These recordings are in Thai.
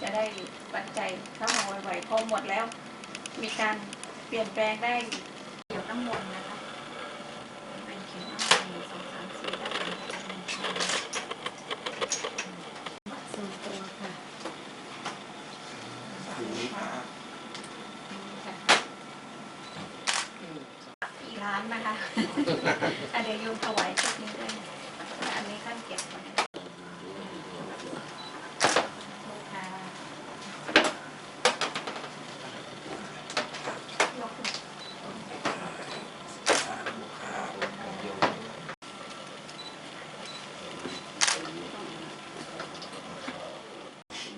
จะได้ปัจจัยเข้ามาไวๆพอหมดแล้ว มีการเปลี่ยนแปลงได้เกี่ยวน้ำมนต์นะคะเป็นเขียนว่าหนึ่งสองสามสี่ด้เลยส่วนตัวค่ะสามค่ะอีร้านนะคะเดี๋ยวโยมถวายชุดนี้นี้ขั้นเก็บไว้ค่ะยกขึ้น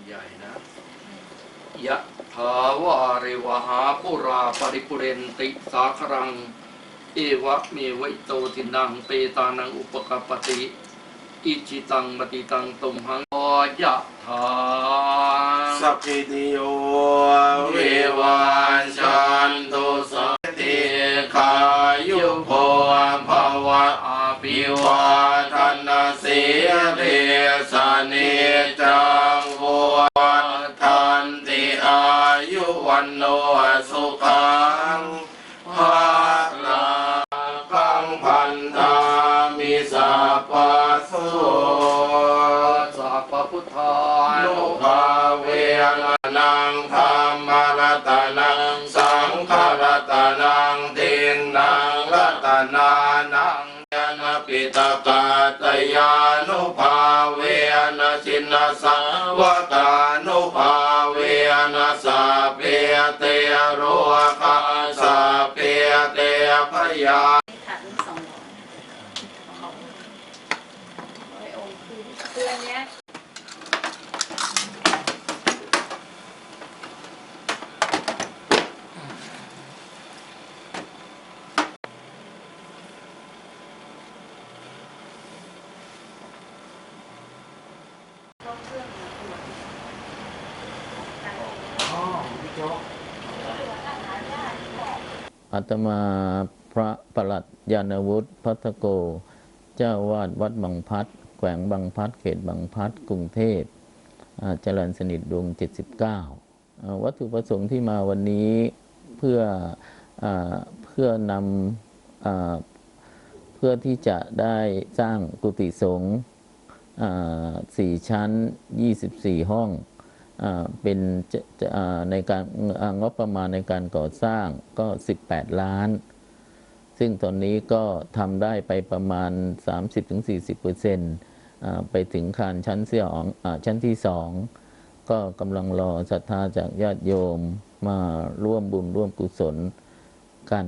ใหญ่นะยะถาวาริวหาปุรา ปุเรนติสาครัง เอวะเมวิโตทินังเปตานังอุปกปปติ อิจิตังปฏิตังตุมหังโอยะถาสัพพิติโยเววันชันตุสัพติขายุโภภวะอภิวาทนาเสีเรสนิจังโว สุขังภาลังกังพันธามิสัพพะโสสัพพะพุทธานุภาเวนังธรรมรัตนังสังฆรัตนังทิงนังรัตนานังยานปิตกาตยานุภาเวนะชินสาวกานุภาเว นะสัพเพเตโรคะสัพเพเตพยา ขันสองร้อยร้อยองค์คือคืออันเนี้ยเข้าเครื่องมาตรวจการเอง อาตมาพระประหลัดยานวุฒิพัทโก เจ้าวาดวัดบางพัดแขวงบางพัดเขตบางพัดกรุงเทพอ่าเจริญสนิทดวง 79อ่าวัตถุประสงค์ที่มาวันนี้เพื่ออเพื่อนำอเพื่อที่จะได้สร้างกุฏิสงฆ์สี่ชั้น 24 ห้อง เป็นในการงบประมาณในการก่อสร้างก็ 18 ล้าน ซึ่งตอนนี้ก็ทำได้ไปประมาณ 30-40%เปอร์เซ็นต์ไปถึงคานชั้นที่สองชั้นที่สองก็กำลังรอศรัทธาจากญาติโยมมาร่วมบุญร่วมกุศลกัน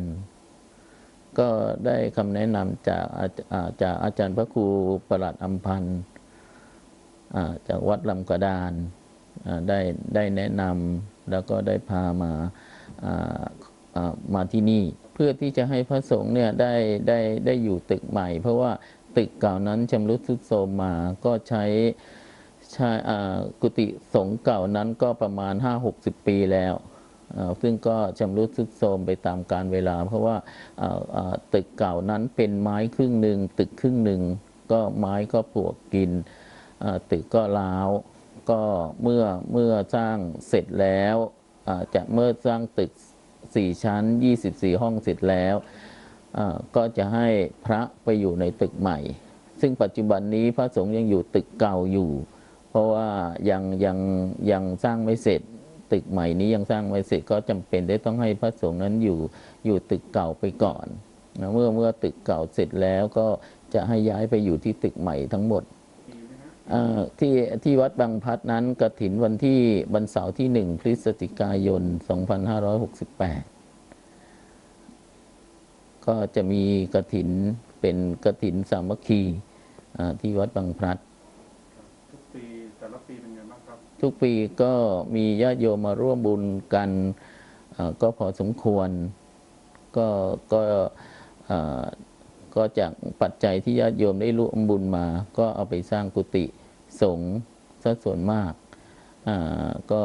ก็ได้คำแนะนำจากอาจากอาจารย์พระครูประหลัดอัมพันธ์จากวัดลำกระดาน ได้ได้แนะนำแล้วก็ได้พามาอ่ามาที่นี่ เพื่อที่จะให้พระสงฆ์เนี่ยได้ได้ได้อยู่ตึกใหม่ เพราะว่าตึกเก่านั้นชำรุดทรุดโทรมมาก็ใช้ใช้อ่ากุฏิสงฆ์เก่านั้นก็ประมาณ 5-60 ปีแล้วซึ่งก็ชำรุดทรุดโทรมไปตามกาลเวลา เพราะว่าตึกเก่านั้นเป็นไม้ครึ่งหนึ่งตึกครึ่งหนึ่งก็ไม้ก็ปลวกกินตึกก็ร้าว ก็เมื่อเมื่อสร้างเสร็จแล้วจะเมื่อสร้างตึก 4 ชั้น 24 ห้องเสร็จแล้วก็จะให้พระไปอยู่ในตึกใหม่ ซึ่งปัจจุบันนี้พระสงฆ์ยังอยู่ตึกเก่าอยู่ เพราะว่ายังยังยังสร้างไม่เสร็จ ตึกใหม่นี้ยังสร้างไม่เสร็จก็จำเป็นได้ต้องให้พระสงฆ์นั้นอยู่อยู่ตึกเก่าไปก่อนนะเมื่อเมื่อตึกเก่าเสร็จแล้วก็จะให้ย้ายไปอยู่ที่ตึกใหม่ทั้งหมด ที่ที่วัดบางพลัดนั้นกระถินวันที่วันเสาร์ที่หนึ่งพฤศจิกายน 2568 ก็จะมีกระถินเป็นกระถินสามัคคีอ่าที่วัดบางพลัด ทุกปีแต่ละปีเป็นไงบ้างครับ ทุกปีก็มีญาติโยมมาร่วมบุญกันเอ่อก็พอสมควร ก็ก็เอ่อ ก็จากปัจจัยที่ญาติโยมได้ร่วมบุญมา ก็เอาไปสร้างกุฏิสงฆ์ซะส่วนมาก ก็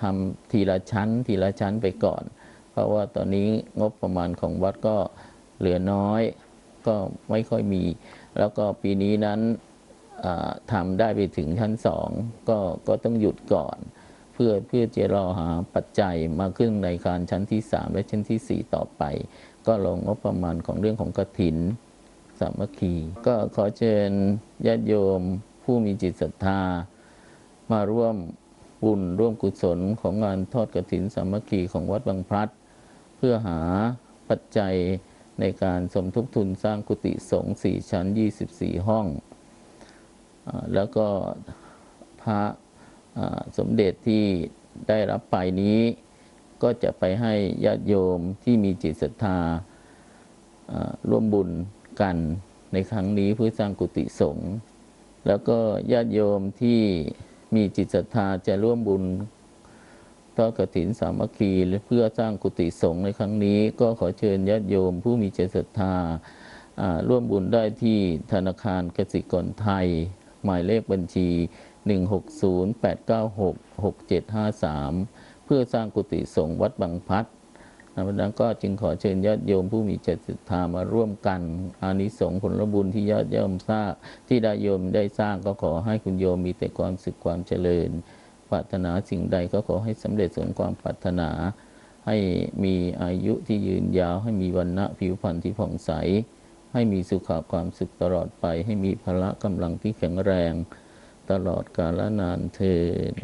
ทำทีละชั้น ทีละชั้นไปก่อน เพราะว่าตอนนี้งบประมาณของวัดก็เหลือน้อย ก็ไม่ค่อยมี แล้วก็ปีนี้นั้นทำได้ไปถึงชั้นสองก็ก็ต้องหยุดก่อน เพื่อเพื่อจะรอหาปัจจัยมาขึ้นในการชั้นที่สามและชั้นที่สี่ต่อไป ก็ลงงบประมาณของเรื่องของกฐินสามัคคี ก็ขอเชิญญาติโยมผู้มีจิตศรัทธา มาร่วมบุญร่วมกุศลของงานทอดกฐินสามัคคีของวัดบางพลัด เพื่อหาปัจจัยในการสมทบทุนสร้างกุฏิสงฆ์สี่ชั้น 24 ห้องอแล้วก็พระสมเด็จที่ได้รับไปนี้ ก็จะไปให้ญาติโยมที่มีจิตศรัทธาร่วมบุญกันในครั้งนี้เพื่อสร้างกุฏิสงฆ์แล้วก็ญาติโยมที่มีจิตศรัทธาจะร่วมบุญทอดกฐินสามัคคีเพื่อสร้างกุฏิสงฆ์ในครั้งนี้ ก็ขอเชิญญาติโยมผู้มีจิตศรัทธาอ่าร่วมบุญได้ที่ธนาคารกสิกรไทย หมายเลขบัญชี 160-896-6753 เพื่อสร้างกุฏิสงฆ์วัดบางพัดนะเพราะฉะนั้นก็จึงขอเชิญญาติโยมผู้มีจิตศรัทธามาร่วมกันอานิสงส์ผลบุญที่ญาติโยมสร้างที่ได้โยมได้สร้างก็ขอให้คุณโยมมีแต่ความสุขความเจริญปรารถนาสิ่งใดก็ขอให้สำเร็จสมความปรารถนา ให้มีอายุที่ยืนยาว ให้มีวันณะผิวพรรณที่ผ่องใส ให้มีสุขาความสุขตลอดไป ให้มีพละกำลังที่แข็งแรง ตลอดกาลนานเทิน